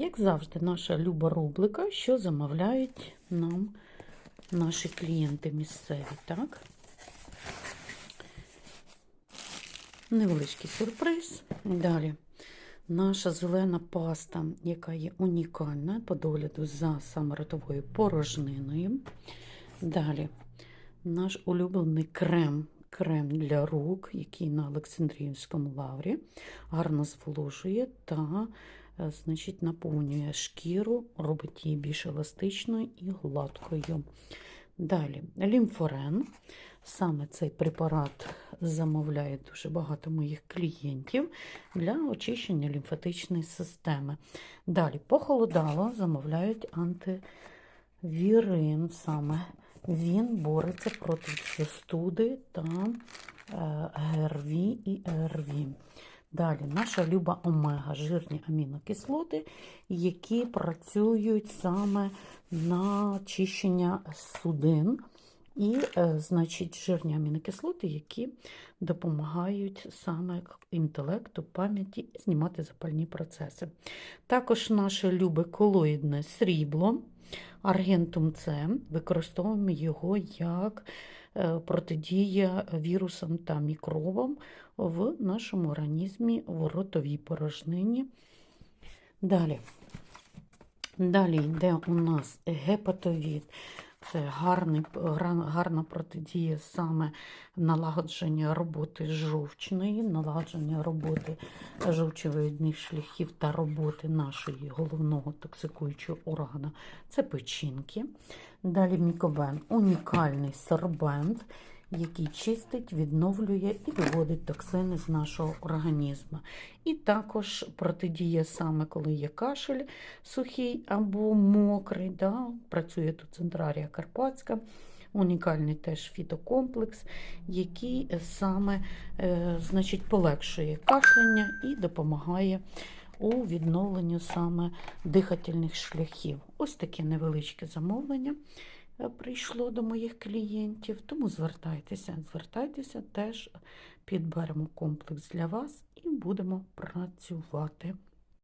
Як завжди, наша люба рубрика, що замовляють нам наші клієнти місцеві, так? Невеличкий сюрприз. Далі. Наша зелена паста, яка є унікальна по догляду за саморотовою порожниною. Далі наш улюблений крем, крем для рук, який на Олександрівському лаврі, гарно зволожує та е, значить, наповнює шкіру, робить її більш еластичною і гладкою. Далі лімфорен. Саме цей препарат замовляє дуже багато моїх клієнтів для очищення лімфатичної системи. Далі похолодало, замовляють антивірин саме. Він бореться проти застуди та е, ГРВІ і ЕРВІ. Далі наша люба омега, жирні амінокислоти, які працюють саме на очищення судин. І, е, значить, жирні амінокислоти, які допомагають саме інтелекту, пам'яті знімати запальні процеси. Також наше любе колоїдне срібло, аргентум С, використовуємо його як е, протидія вірусам та мікробам в нашому організмі в ротовій порожнині. Далі. Далі йде у нас гепатовід. Це гарний, гарна протидія саме налагодження роботи жовчної, налагодження роботи жовчовидних шляхів та роботи нашої головного токсикуючого органу це печінки. Далі мікобен. Унікальний сорбент, який чистить, відновлює і виводить токсини з нашого організму. І також протидія саме, коли є кашель сухий або мокрий, да, працює тут центрарія Карпатська. Унікальний теж фітокомплекс, який саме е, значить, полегшує кашляння і допомагає у відновленню саме дихательних шляхів. Ось таке невеличке замовлення прийшло до моїх клієнтів, тому звертайтеся, звертайтеся, теж підберемо комплекс для вас і будемо працювати.